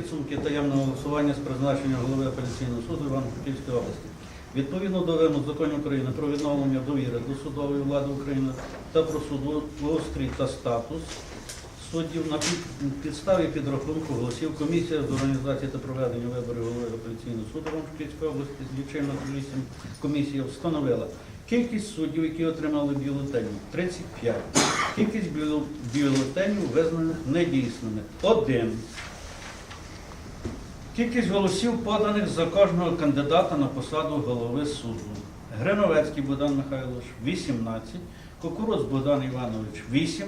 Підсумки таємного голосування з призначення голови апеляційного суду Івано-Франківської області. Відповідно до вимог законів України про відновлення довіри до судової влади України та про судоустрій та статус суддів на підставі підрахунку голосів комісія з організації та проведення виборів голови апеляційного суду Івано-Франківської області з лічильно комісіям комісія встановила кількість суддів, які отримали бюлетені 35. Кількість бюлетенів визнаних недійсними один. Кількість голосів поданих за кожного кандидата на посаду голови суду. Гриновецький Богдан Михайлович 18, Кукуруц Богдан Іванович 8.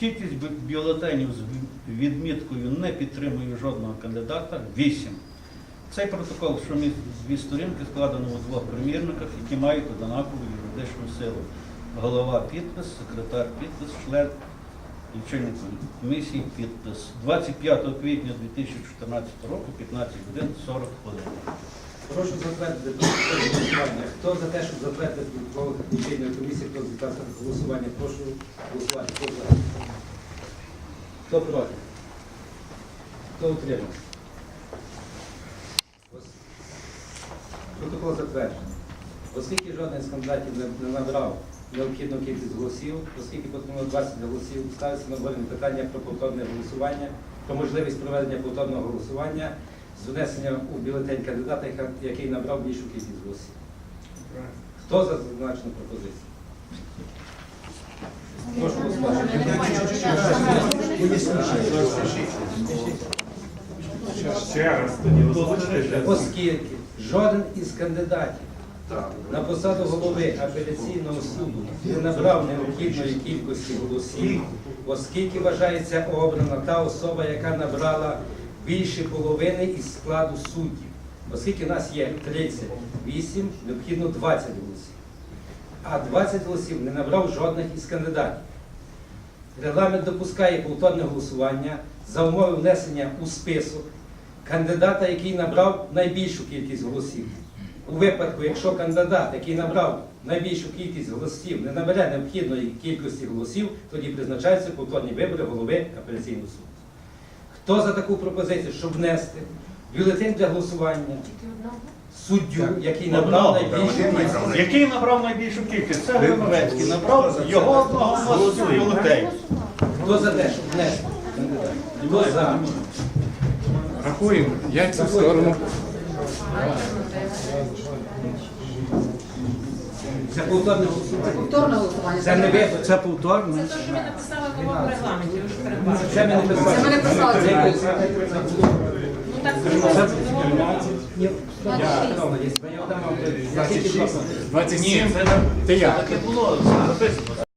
Кількість бюлетенів з відміткою не підтримує жодного кандидата 8. Цей протокол, що містить дві сторінки, складено у двох примірниках, які мають однакову юридичну силу. Голова підпис, секретар підпис, член лічильної комісії підпис 25 квітня 2014 року, 15 годин 40 хвилин. Прошу затвердити протокол голосування. Хто за те, щоб затвердити протокол лічильної комісії, хто за голосування, прошу голосувати. Хто за? Хто проти? Хто утримався? Протокол затверджений. Оскільки жоден з кандидатів не набрав необхідну кількість голосів, оскільки потрібно 20 голосів, ставиться на обговорення питання про повторне голосування, про можливість проведення повторного голосування з внесення у бюлетень кандидата, який набрав більшу кількість голосів. Хто за зазначену пропозицію? Прошу голосувати. Ще раз тоді. Оскільки жоден із кандидатів на посаду голови апеляційного суду не набрав необхідної кількості голосів, оскільки вважається обрана та особа, яка набрала більше половини із складу суддів. Оскільки нас є 38, необхідно 20 голосів. А 20 голосів не набрав жодних із кандидатів. Регламент допускає повторне голосування за умови внесення у список кандидата, який набрав найбільшу кількість голосів. У випадку, якщо кандидат, який набрав найбільшу кількість голосів, не набере необхідної кількості голосів, тоді призначаються повторні вибори голови апеляційного суду. Хто за таку пропозицію, щоб внести бюлетень для голосування суддю, який набрав найбільшу кількість? Який набрав найбільшу кількість? Це Гриновецький. Набрав його одного голосу бюлетень. Хто за те, щоб внести? Хто за? Рахуємо. Яйця в сторону. Це повторне голосування. Повторне голосування. Це не вибори. Це повторне. Це те, що ви написали в регламенті, ви ж передбачили. Це ми не писали. Це ми не писали. Ну так Це-. Ні, я дам вам, я тільки 27. Ти як? Так і було записано.